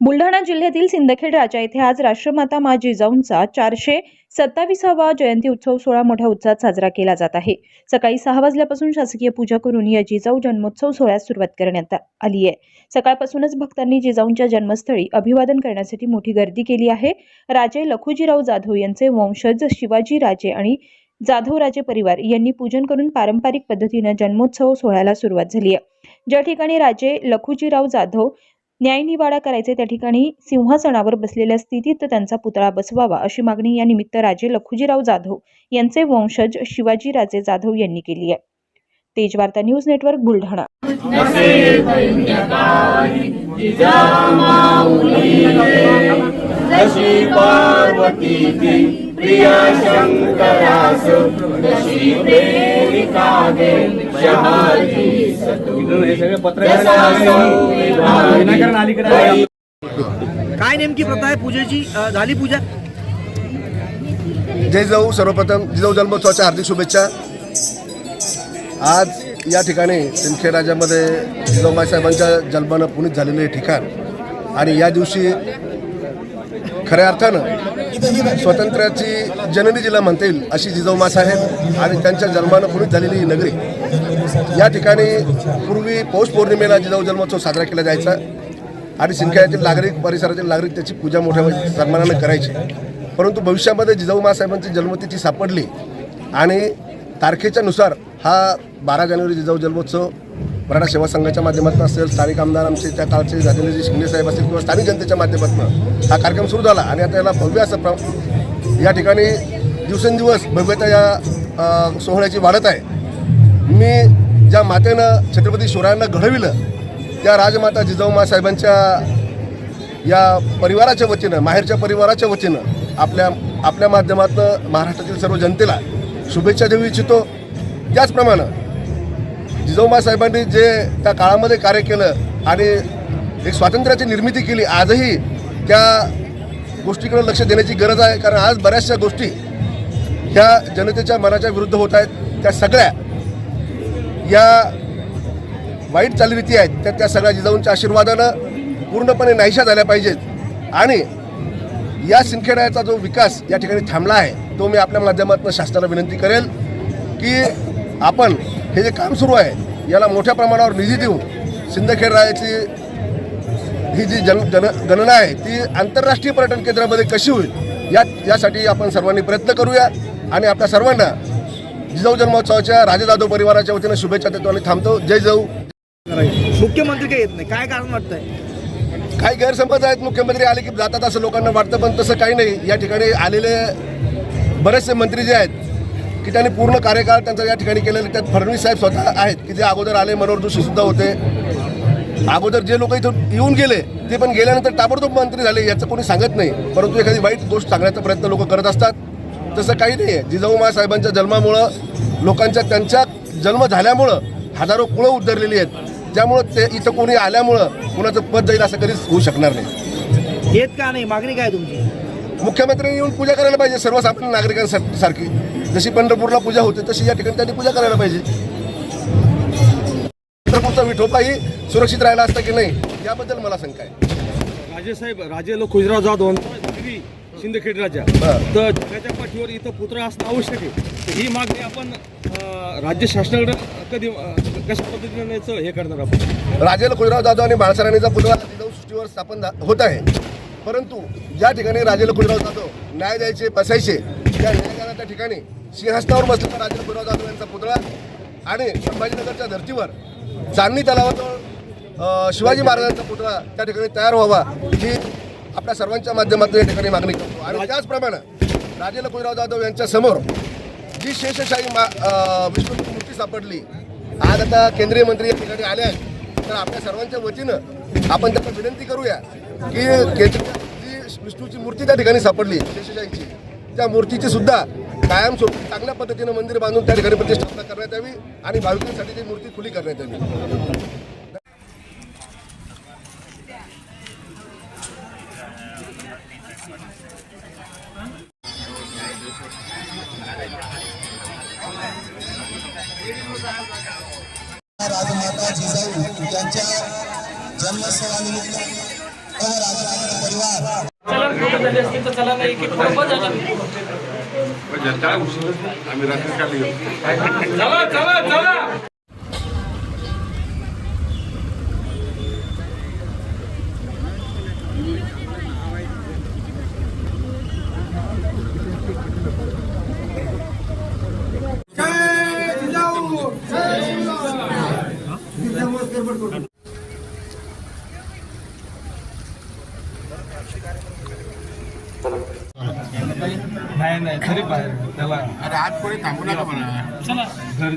बुलढाणा जिल्ह्यातील सिंदखेड राजा येथे आज राष्ट्रमाता मा जिजाऊंचा चारशे सत्तावीसावा जयंती उत्सव सोहळा मोठ्या उत्साहात साजरा केला जात आहे. सकाळी सहा वाजल्यापासून शासकीय पूजा करून या जिजाऊ जन्मोत्सव सोहळ्यास सुरुवात करण्यात आली आहे. सकाळपासूनच भक्तांनी जिजाऊंच्या जन्मस्थळी अभिवादन करण्यासाठी मोठी गर्दी केली आहे. राजे लखुजीराव जाधव यांचे वंशज शिवाजी राजे आणि जाधव राजे परिवार यांनी पूजन करून पारंपरिक पद्धतीनं जन्मोत्सव सोहळ्याला सुरुवात झाली आहे. ज्या ठिकाणी राजे लखुजीराव जाधव न्यायनिवाडा करायचे त्या ठिकाणी सिंहासनावर बसलेल्या स्थितीत त्यांचा पुतळा बसवावा अशी मागणी या निमित्त राजे लखुजीराव जाधव यांचे वंशज शिवाजीराजे जाधव यांनी केली आहे. Tejvarta news network Buldhana. जशी पार्वती प्रिया शंकरास प्रेमिका गे शहाजी काय नेमकी प्रथा आहे पूजेची? झाली पूजा? जय जाऊ सर्वप्रथम जिजाऊ जन्मोत्सवाच्या हार्दिक शुभेच्छा. आज या ठिकाणी सिंदखेड राज्यामध्ये जिजाऊबाई साहेबांच्या जन्मानं पुनीत झालेले हे ठिकाण. आणि या दिवशी खऱ्या अर्थानं स्वातंत्र्याची जननी जिला म्हणता येईल अशी जिजाऊमास आहे आणि त्यांच्या जन्मानं पूर्वी झालेली ही नगरी. या ठिकाणी पूर्वी पौष पौर्णिमेला जिजाऊ जन्मोत्सव साजरा केला जायचा. आणि सिंदखेड्यातील नागरिक परिसरातील नागरिक त्याची पूजा मोठ्या सन्मानानं करायची. परंतु भविष्यामध्ये जिजाऊ मासाहेबांची जन्मतिथी सापडली आणि तारखेच्या नुसार हा बारा जानेवारी जिजाऊ जन्मोत्सव मराठा सेवा संघाच्या माध्यमातून असेल स्थानिक आमदार आमचे त्या काळचे झालेले जे शिंदे साहेब असतील किंवा स्थानिक जनतेच्या माध्यमातून हा कार्यक्रम सुरू झाला आणि आता याला भव्य असं प्र या ठिकाणी दिवसेंदिवस भव्यता या सोहळ्याची वाढत आहे. मी ज्या मातेनं छत्रपती शिवरायांना घडविलं त्या राजमाता जिजाऊमा साहेबांच्या या परिवाराच्या वतीनं माहेरच्या परिवाराच्या वतीनं आपल्या आपल्या माध्यमातून महाराष्ट्रातील सर्व जनतेला शुभेच्छा देऊ इच्छितो. त्याचप्रमाणे जिजाऊमा साहेबांनी जे त्या काळामध्ये कार्य केलं आणि एक स्वातंत्र्याची निर्मिती केली आजही त्या गोष्टीकडे लक्ष देण्याची गरज आहे. कारण आज बऱ्याचशा गोष्टी ह्या जनतेच्या मनाच्या विरुद्ध होत आहेत. त्या सगळ्या या वाईट चालीरीती आहेत त्या त्या सगळ्या जिजाऊंच्या आशीर्वादानं पूर्णपणे नाहीशा झाल्या पाहिजेत. आणि या सिंदखेड्याचा जो विकास या ठिकाणी थांबला आहे तो मी आपल्या माध्यमातून शासनाला विनंती करेल की आपण हे जे काम सुरू आहे याला मोठ्या प्रमाणावर निधी देऊन सिंदखेड रायाची ही जी जन जन गणना आहे ती आंतरराष्ट्रीय पर्यटन केंद्रामध्ये कशी होईल या यासाठी आपण सर्वांनी प्रयत्न करूया. आणि आपल्या सर्वांना जिजाऊ जन्मोत्सवाच्या राजे जाधव परिवाराच्या वतीनं शुभेच्छा देतो आणि थांबतो. जय जाऊ मुख्यमंत्री काय येत नाही. काय कारण वाटतंय? काही गैरसमज आहेत. मुख्यमंत्री आले की जातात असं लोकांना वाटतं पण तसं काही नाही. या ठिकाणी आलेले बरेचसे मंत्री जे आहेत की त्यांनी पूर्ण कार्यकाळ त्यांचा या ठिकाणी केलेले त्यात फडणवीस साहेब स्वतः आहेत की जे अगोदर आले मनोहर जोशी सुद्धा होते. अगोदर जे लोक इथं येऊन गेले ते पण गेल्यानंतर ताबडतोब मंत्री झाले याचं कोणी सांगत नाही. परंतु एखादी वाईट गोष्ट सांगण्याचा प्रयत्न लोक करत असतात. तसं काही नाही आहे जिजाऊमा साहेबांच्या जन्मामुळं लोकांच्या त्यांच्या जन्म झाल्यामुळं हजारो कुळं उद्धरलेली आहेत. त्यामुळं ते इथं कोणी आल्यामुळं कुणाचं पद जाईल असं कधीच होऊ शकणार नाही. येत का नाही? मागणी काय तुमची? मुख्यमंत्र्यांनी येऊन पूजा करायला पाहिजे सर्वसामान्य नागरिकांसारखी. जशी पंढरपूरला पूजा होते तशी या ठिकाणी त्यांनी पूजा करायला पाहिजे. पंढरपूरचा विठोबा ही सुरक्षित राहिला असता की नाही याबद्दल मला शंका आहे. राजेसाहेब राजे लोक खुजराव जाधव श्री शिंदखेड राजा. तर जगाच्या पाठीवर इथं पुतळा असणं आवश्यक आहे. ही मागणी आपण राज्य शासनाकडे कधी कशा पद्धतीने हे करणार आपण? राजेला कुलराव जाधव आणि बाळासाहेबांचा पुतळा सृष्टीवर स्थापन होत आहे. परंतु ज्या ठिकाणी राजेला कुलराव जाधव न्याय द्यायचे बसायचे त्या न्यायदानाच्या ठिकाणी सिंहासनावर बसलेला राजेंद्र गुरुराव जाधव यांचा पुतळा आणि संभाजीनगरच्या धर्तीवर चांदणी तलावाजवळ शिवाजी महाराजांचा पुतळा त्या ठिकाणी तयार व्हावा ही आपल्या सर्वांच्या माध्यमातून या ठिकाणी मागणी करतो. आणि त्याचप्रमाणे राजेंद्र कुलराव जाधव यांच्या समोर जी शेषशाही मा विष्णूची मूर्ती सापडली आज आता केंद्रीय मंत्री या ठिकाणी आले आहेत. तर आपल्या सर्वांच्या वतीनं आपण त्यांना विनंती करूया की केंद्रीय जी विष्णूची मूर्ती त्या ठिकाणी सापडली शेषशाहीची त्या मूर्तीची सुद्धा कायमस्वरूपी चांगल्या पद्धतीनं मंदिर बांधून त्या ठिकाणी प्रतिष्ठापना करण्यात यावी आणि भाविकांसाठी ती मूर्ती खुली करण्यात यावी. राजमाता जिजाऊ यांच्या जन्मस्थळानिमित्त चलन कुठं झाली तर चला नाही की थोडं बस झालं चला चला चला. नाही नाही तरी बाहेर त्याला अरे आज कोणी थांबू नका म्हणा. चला. घरी